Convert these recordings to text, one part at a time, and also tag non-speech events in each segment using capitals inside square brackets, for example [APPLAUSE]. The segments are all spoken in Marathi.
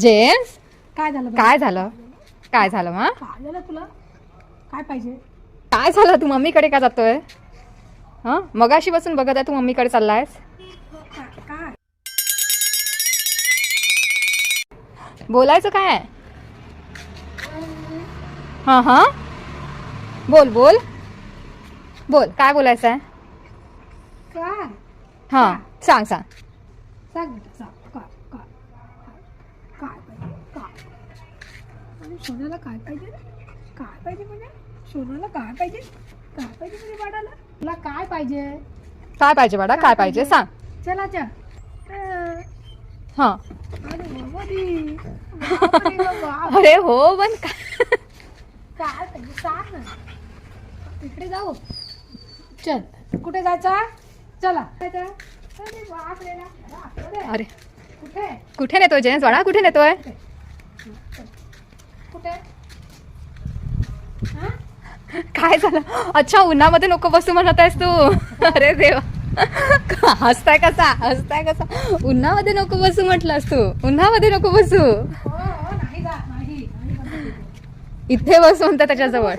जेम्स काय झालं? काय झालं? काय झालं मा काय झालं तुला? काय पाहिजे? काय झालं? तू मम्मीकडे का जातोय? हा? मगाशी बसून बघत आहे तू मम्मीकडे चाललायस. काय- काय बोलायचं काय? हां हां? बोल बोल. बोल काय बोलायचं आहे काय? हां सांग सांग. सांग बेटा सांग काय काय काय पाहिजे काय आणि सोन्याला काय पाहिजे? काय पाहिजे म्हणजे सोन्याला काय पाहिजे? काय पाहिजे म्हणजे बाळाला? तुला काय पाहिजे? काय पाहिजे बाळा? काय पाहिजे? सांग. चला चा अं, हां. अरे बाबा दी. बापरे. [LAUGHS] अरे हो पण काय काय पाहिजे? सांग ना. तिकडे जाऊ. चल. कुठे जायचा? चला. जायचं? अरे बापरे ना. अरे कुठे? कुठे नेतोय जेम्स बाळा? कुठे नेतोय? कुठे? काय झालं? अच्छा उन्हामध्ये नको बसू म्हणत आहेस तू. अरे देवा. हसताय कसा? हसताय कसा? उन्हामध्ये नको बसू म्हटलास तू. उन्हामध्ये नको बसू. हो हो. इथे. बसू म्हणता त्याच्याजवळ.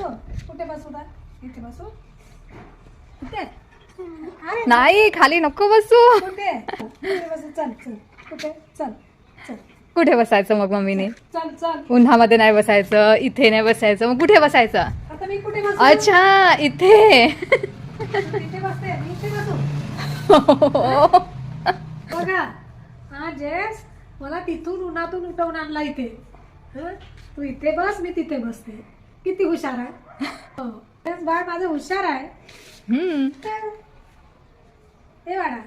नाही खाली नको बसू? चल चल. कुठे? चल चल. कुठे बसायचं मग मम्मीने? चल चल. उन्हामध्ये नाही बसायचं इथे नाही बसायचं. मग कुठे बसायचं? आता मी कुठे बसू? अच्छा इथे. इथे बसते मी इथे बसू? बघा हा जेस मला तिथून उन्हातून उठवून आणला इथे. हं? तू इथे बस मी तिथे बसते. किती हुशार आहे. हो. तेच बाळ माझं हुशार आहे. हम्म. हे बाळा.